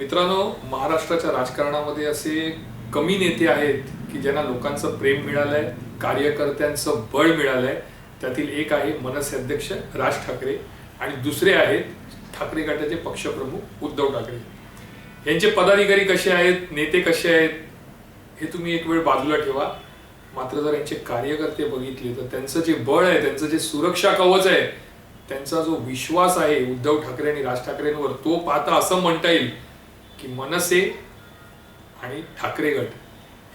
मित्रांनो महाराष्ट्राच्या राजकारणामध्ये असे कमी नेते आहेत की ज्यांना लोकांचं प्रेम मिळालंय कार्यकर्त्यांचं बळ मिळालंय. त्यातील एक आहे मनसे अध्यक्ष राज ठाकरे आणि दुसरे आहेत ठाकरे गटाचे पक्षप्रमुख उद्धव ठाकरे. यांचे पदाधिकारी कसे आहेत नेते कसे आहेत हे तुम्ही एक वेळ बाजूला ठेवा. मात्र जर यांचे कार्यकर्ते बघितले तर त्यांचं जे बळ आहे त्यांचं जे सुरक्षा कवच आहे त्यांचा जो विश्वास आहे उद्धव ठाकरे आणि राज ठाकरेंवर तो पाहता असं म्हणता येईल की मनसे आणि ठाकरे गट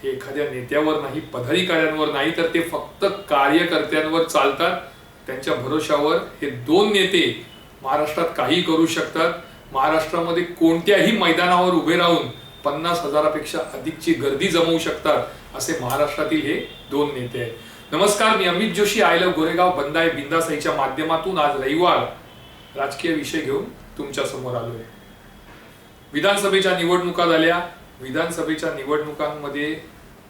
हे एखाद्या नेत्यावर नाही पदाधिकाऱ्यांवर नाही तर ते फक्त कार्यकर्त्यांवर चालतात. त्यांच्या भरोशावर हे दोन नेते महाराष्ट्रात काही करू शकतात. महाराष्ट्रामध्ये कोणत्याही मैदानावर उभे राहून पन्नास हजारापेक्षा अधिकची गर्दी जमवू शकतात असे महाराष्ट्रातील हे दोन नेते आहेत. नमस्कार मी अमित जोशी आय लव्ह गोरेगाव बंदाय बिंदासाईच्या माध्यमातून आज रविवार. राजकीय विषय घेऊन तुमच्यासमोर आलोय. विधानसभेच्या निवडणुका झाल्या. विधानसभेच्या निवडणुकांमध्ये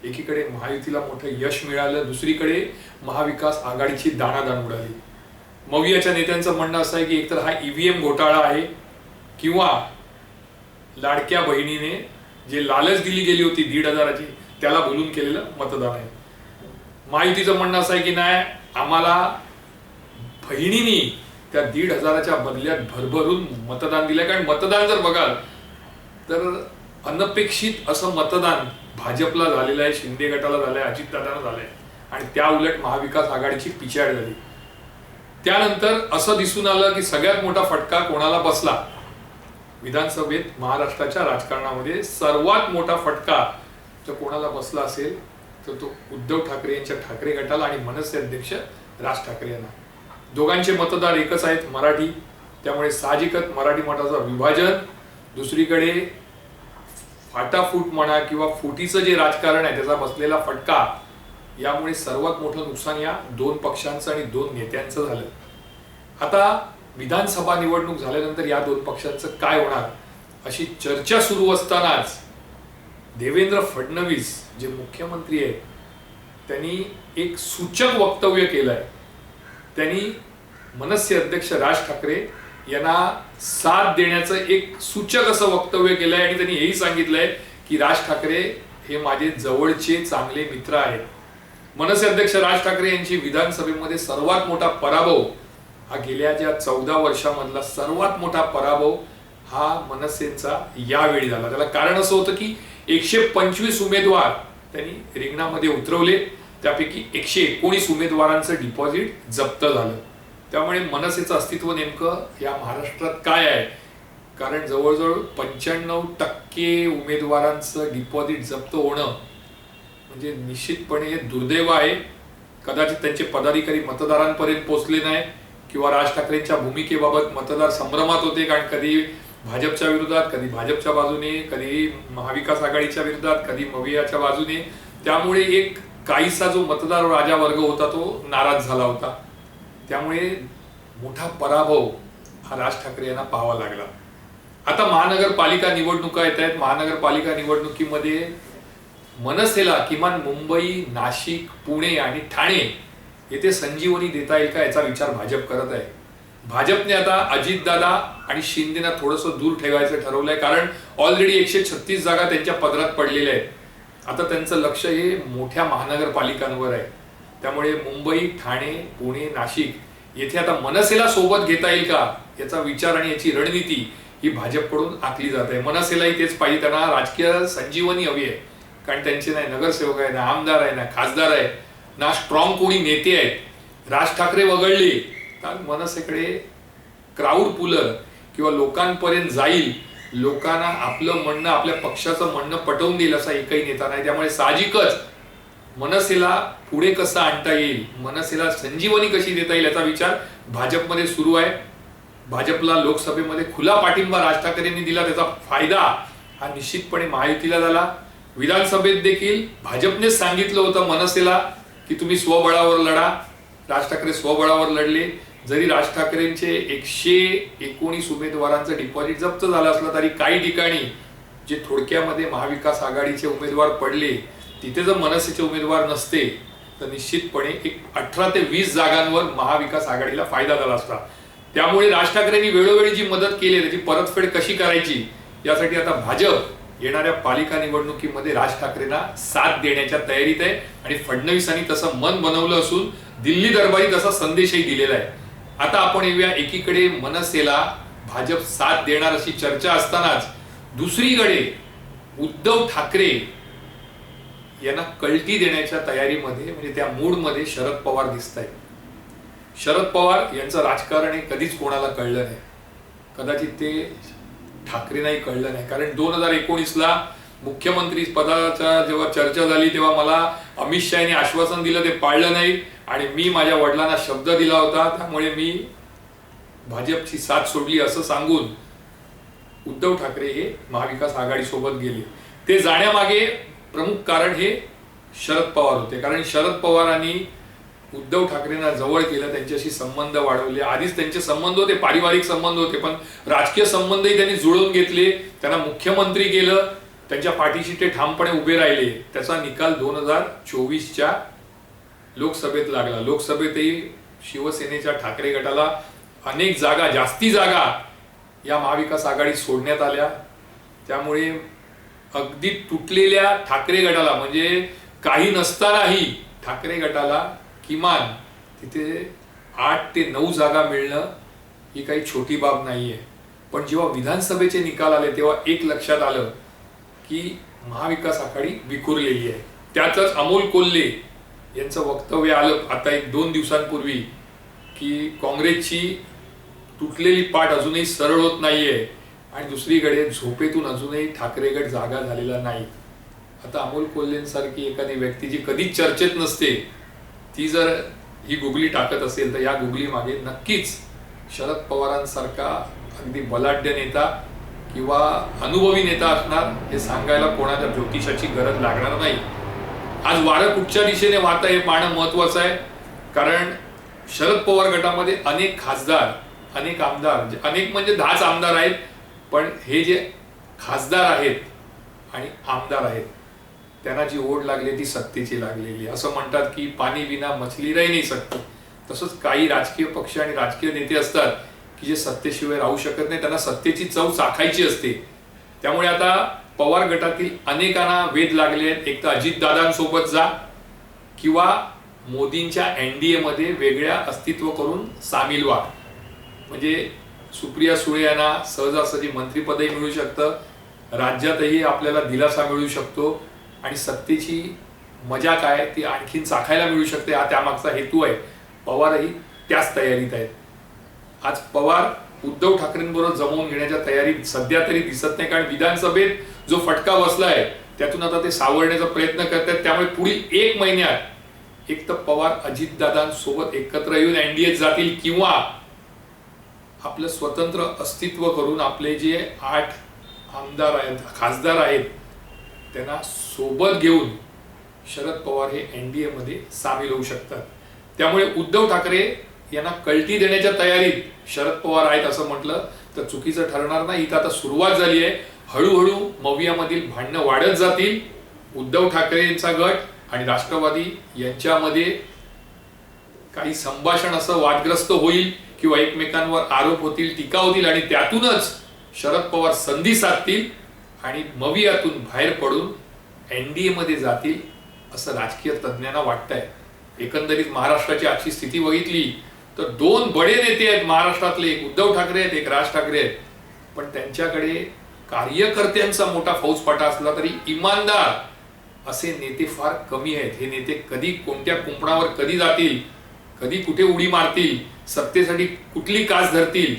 एकीकडे महायुतीला मोठं यश मिळालं दुसरीकडे महाविकास आघाडीची दाणादाण उडाली. मवियाच्या नेत्यांचं म्हणणं असं आहे की एकतर हा ईव्हीएम घोटाळा आहे किंवा लाडक्या बहिणीने जे लालच दिली गेली होती दीड हजाराची त्याला बोलून केलेलं मतदान आहे. महायुतीचं म्हणणं असं आहे की नाही आम्हाला बहिणीनी त्या दीड हजाराच्या बदल्यात भरभरून मतदान दिलं कारण मतदान जर बघाल तर अनपेक्षित असं मतदान भाजपला झालेलं आहे शिंदे गटाला झालंय अजितदादाला झालंय. आणि त्या उलट महाविकास आघाडीची पिछाड झाली. त्यानंतर असं दिसून आलं की सगळ्यात मोठा फटका कोणाला बसला? विधानसभेत महाराष्ट्राच्या राजकारणामध्ये सर्वात मोठा फटका जर कोणाला बसला असेल तर तो उद्धव ठाकरे यांच्या ठाकरे गटाला आणि मनसे अध्यक्ष राज ठाकरे यांना. दोघांचे मतदार एकच आहेत मराठी. त्यामुळे साहजिकच मराठी मठाचं विभाजन दुसरीकडे फाटाफूट म्हणा किंवा फुटीचं जे राजकारण आहे त्याचा बसलेला फटका यामुळे सर्वात मोठं नुकसान या दोन पक्षांचं आणि दोन नेत्यांचं झालं. आता विधानसभा निवडणूक झाल्यानंतर या दोन पक्षांचं काय होणार? अशी चर्चा सुरू असतानाच देवेंद्र फडणवीस जे मुख्यमंत्री आहेत त्यांनी एक सूचक वक्तव्य केलं आहे त्यांनी मनसे अध्यक्ष राज ठाकरे यांना साथ देण्याचं एक सूचक असं वक्तव्य केलंय आणि त्यांनी हेही सांगितलंय की राज ठाकरे हे माझे जवळचे चांगले मित्र आहेत. मनसे अध्यक्ष राज ठाकरे यांची विधानसभेमध्ये सर्वात मोठा पराभव हा गेल्या ज्या चौदा वर्षामधला सर्वात मोठा पराभव हा मनसेचा यावेळी झाला. त्याला कारण असं होतं की एकशे पंचवीस उमेदवार त्यांनी रिंगणामध्ये उतरवले. त्यापैकी एकशे एकोणीस उमेदवारांचं डिपॉझिट जप्त झालं. त्यामुळे मनसेचं अस्तित्व नेमकं या महाराष्ट्रात काय आहे? कारण जवळजवळ पंच्याण्णव टक्के उमेदवारांचं डिपॉझिट जप्त होणं म्हणजे निश्चितपणे हे दुर्दैव आहे. कदाचित त्यांचे पदाधिकारी मतदारांपर्यंत पोहोचले नाही किंवा राज ठाकरेंच्या भूमिकेबाबत मतदार संभ्रमात होते. कारण कधी भाजपच्या विरोधात कधी भाजपच्या बाजूने कधी महाविकास आघाडीच्या विरोधात कधी मवियाच्या बाजूने. त्यामुळे एक काहीसा जो मतदार राजा वर्ग होता तो नाराज झाला होता. त्यामुळे मोठा पराभव हा राज ठाकरे यांना पाहावा लागला. आता महानगरपालिका निवडणुका येत आहेत. महानगरपालिका निवडणुकीमध्ये मनसेला किमान मुंबई नाशिक पुणे आणि ठाणे येथे संजीवनी देता येईल का याचा विचार भाजप करत आहे. भाजपने आता अजितदादा आणि शिंदेना थोडंसं दूर ठेवायचं ठरवलंय कारण ऑलरेडी एकशे छत्तीस जागा त्यांच्या पदरात पडलेल्या आहेत. आता त्यांचं लक्ष हे मोठ्या महानगरपालिकांवर आहे. त्यामुळे मुंबई ठाणे पुणे नाशिक येथे आता मनसेला सोबत घेता येईल का? याचा विचार आणि याची रणनीती ही भाजपकडून आखली जात आहे. मनसेलाही तेच पाहिजे. त्यांना राजकीय संजीवनी हवी आहे. कारण त्यांचे नाही नगरसेवक आहे ना आमदार आहे ना खासदार आहे ना स्ट्रॉंग कोणी नेते आहेत. राज ठाकरे वगळले तर मनसेकडे क्राऊड पुलर किंवा लोकांपर्यंत जाईल. लोकांना आपलं म्हणणं आपल्या पक्षाचं म्हणणं पटवून देईल असा एकही नेता नाही. त्यामुळे साहजिकच मनसेला पुढे कसं आणता येईल? मनसेला संजीवनी कशी देता येईल याचा विचार भाजपमध्ये सुरू आहे. भाजपला लोकसभेमध्ये खुला पाठिंबा राज ठाकरेंनी दिला त्याचा फायदा हा निश्चितपणे महायुतीला झाला. विधानसभेत देखील भाजपनेच सांगितलं होतं मनसेला की तुम्ही स्वबळावर लढा. राज ठाकरे स्वबळावर लढले. जरी राज ठाकरेंचे एकशे एकोणीस उमेदवारांचं डिपॉझिट जप्त झालं असलं तरी काही ठिकाणी जे थोडक्यामध्ये महाविकास आघाडीचे उमेदवार पडले तिथे जर मनसेचे उमेदवार नसते तर निश्चितपणे एक अठरा ते वीस जागांवर महाविकास आघाडीला फायदा झाला असता. त्यामुळे राज ठाकरेंनी वेळोवेळी जी मदत केली त्याची परतफेड कशी करायची यासाठी आता भाजप येणाऱ्या पालिका निवडणुकीमध्ये राज ठाकरेंना साथ देण्याच्या तयारीत आहे. आणि फडणवीसांनी तसं मन बनवलं असून दिल्ली दरबारी तसा संदेशही दिलेला आहे. आता आपण येऊया एकीकडे मनसेला भाजप साथ देणार अशी चर्चा असतानाच दुसरीकडे उद्धव ठाकरे यांना कल्टी देण्याच्या तयारीमध्ये म्हणजे त्या मूडमध्ये शरद पवार दिसत आहेत शरद पवार यांचं राजकारण हे कधीच कोणाला कळलं नाही. कदाचित ते ठाकरेंनाही कळलं नाही. कारण दोन हजार एकोणीसला मुख्यमंत्री पदाच्या जेव्हा चर्चा झाली तेव्हा मला अमित शाह आश्वासन दिलं ते पाळलं नाही. आणि मी माझ्या वडिलांना शब्द दिला होता त्यामुळे मी भाजपची साथ सोडली असं सांगून उद्धव ठाकरे हे महाविकास आघाडी सोबत गेले. ते जाण्यामागे प्रमुख कारण हे शरद पवार होते. कारण शरद पवारांनी उद्धव ठाकरेंना जवळ केलं त्यांच्याशी संबंध वाढवले. आधीच त्यांचे संबंध होते पारिवारिक संबंध होते पण राजकीय संबंधही त्यांनी जुळवून घेतले. त्यांना मुख्यमंत्री केलं त्यांच्या पाठीशी ते ठामपणे उभे राहिले. त्याचा निकाल दोन हजार चोवीसच्या लोकसभेत लागला. लोकसभेतही शिवसेनेच्या ठाकरे गटाला अनेक जागा जास्ती जागा या महाविकास आघाडीत सोडण्यात आल्या. त्यामुळे अगदी तुटलेल्या ठाकरे गटाला म्हणजे काही नसतानाही ठाकरे गटाला किमान तिथे आठ ते नऊ जागा मिळणं ही काही छोटी बाब नाही आहे पण जेव्हा विधानसभेचे निकाल आले तेव्हा एक लक्षात आलं की महाविकास आघाडी विखुरलेली आहे. त्यातच अमोल कोल्हे यांचं वक्तव्य आलं आता एक दोन दिवसांपूर्वी की काँग्रेसची तुटलेली पाठ अजूनही सरळ होत नाहीये. आणि दुसरीकडे झोपेतून अजूनही ठाकरेगड जागा झालेला नाही. आता अमोल कोल्हेंसारखी एखादी व्यक्ती जी कधीच चर्चेत नसते ती जर ही गुगली टाकत असेल तर या गुगली मागे नक्कीच शरद पवारांसारखा अगदी बलाढ्य नेता किंवा अनुभवी नेता असणार हे सांगायला कोणाच्या ज्योतिषाची गरज लागणार नाही. आज वारं कुठच्या दिशेने वाहतं हे पाहणं महत्वाचं आहे. कारण शरद पवार गटामध्ये अनेक खासदार अनेक आमदार म्हणजे अनेक म्हणजे दहाच आमदार आहेत. पण हे जे खासदार आहेत आणि आमदार आहेत त्यांना जी ओढ लागली ती सत्तेची लागलेली असं म्हणतात की पाणी विना मछली राही नाही सकते. तसंच काही राजकीय पक्ष आणि राजकीय नेते असतात की जे सत्तेशिवाय राहू शकत नाही त्यांना सत्तेची चव चाखायची असते. त्यामुळे आता पवार गटातील अनेकांना वेध लागले आहेत. एक तर अजितदादांसोबत जा किंवा मोदींच्या एन डी एमध्ये वेगळ्या अस्तित्व करून सामील व्हा. म्हणजे सुप्रिया सुळे यांना सहजासहजी मंत्रिपदही मिळू शकतं. राज्यातही आपल्याला दिलासा मिळू शकतो. आणि सत्तेची मजा काय ती आणखीन चाखायला मिळू शकते हा त्यामागचा हेतू आहे. पवारही त्याच तयारीत आहेत. आज पवार उद्धव ठाकरेंबरोबर जमवून घेण्याच्या तयारीत सध्या तरी दिसत नाही कारण विधानसभेत जो फटका बसला आहे त्यातून आता ते सावरण्याचा प्रयत्न करतात. त्यामुळे पुढील एक महिन्यात एक तर पवार अजितदादांसोबत एकत्र येऊन एनडीएत जातील किंवा आपलं स्वतंत्र अस्तित्व करून आपले जे आठ आमदार आहेत खासदार आहेत त्यांना सोबत घेऊन शरद पवार हे एनडीए मध्ये सामील होऊ शकतात. त्यामुळे उद्धव ठाकरे यांना कळटी देण्याच्या तयारीत शरद पवार आहेत असं म्हटलं तर चुकीचं ठरणार नाही. इथं आता सुरुवात झाली आहे. हळूहळू मवियामधील भांडणं वाढत जातील. उद्धव ठाकरेंचा गट आणि राष्ट्रवादी यांच्यामध्ये काही संभाषण असं वादग्रस्त होईल. किंवा एकमेकांवर आरोप होतील टीका होतील आणि त्यातूनच शरद पवार संधी साधतील आणि मवियातून बाहेर पडून एनडीए मध्ये जातील असं राजकीय तज्ज्ञांना वाटतंय. एकंदरीत महाराष्ट्राची आजची स्थिती बघितली तर दोन बडे नेते आहेत महाराष्ट्रातले एक उद्धव ठाकरे आहेत एक राज ठाकरे आहेत. पण त्यांच्याकडे कार्यकर्त्यांचा मोठा फौजफाटा असला तरी इमानदार असे नेते फार कमी आहेत. हे नेते कधी कोणत्या कुंपणावर कधी जातील कधी कुठे उडी मारतील सत्तेसाठी कुठली कास धरतील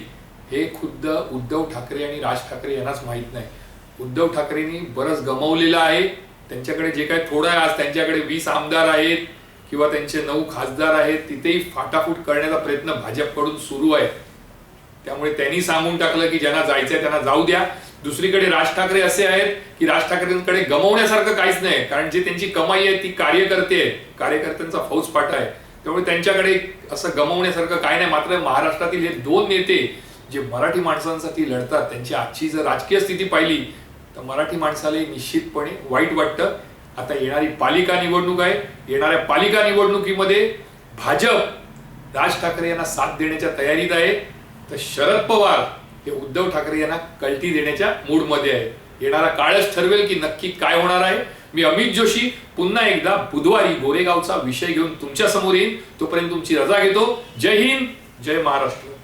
हे खुद्द उद्धव ठाकरे आणि राज ठाकरे यांनाच माहीत नाही. उद्धव ठाकरेंनी बरंच गमावलेलं आहे. त्यांच्याकडे जे काही थोडं आहे आज त्यांच्याकडे वीस आमदार आहेत किंवा त्यांचे नऊ खासदार आहेत तिथेही फाटाफूट करण्याचा प्रयत्न भाजपकडून सुरू आहे. त्यामुळे त्यांनी सांगून टाकलं की ज्यांना जायचंय त्यांना जाऊ द्या. दुसरीकडे राज ठाकरे असे आहेत की राज ठाकरेंकडे गमवण्यासारखं काहीच नाही. कारण जी त्यांची कमाई आहे ती कार्यकर्ते आहे कार्यकर्त्यांचा फौजफाटा आहे. त्यामुळे त्यांच्याकडे असं गमवण्यासारखं काय नाही. मात्र महाराष्ट्रातील हे दोन नेते जे मराठी माणसांसाठी लढतात त्यांची आजची जर राजकीय स्थिती पाहिली तर मराठी माणसाला निश्चितपणे वाईट वाटतं. आता येणारी पालिका निवडणूक आहे. येणाऱ्या पालिका निवडणुकीमध्ये भाजप राज ठाकरे यांना साथ देण्याच्या तयारीत आहे. तर शरद पवार हे उद्धव ठाकरे यांना कल्टी देण्याच्या मूडमध्ये आहे. येणारा काळच ठरवेल की नक्की काय होणार आहे. मी अमित जोशी. पुन्हा एकदा बुधवारी गोरेगावचा विषय घेऊन तुमच्यासमोर येईन. तोपर्यंत तुमची रजा घेतो. जय हिंद. जय महाराष्ट्र.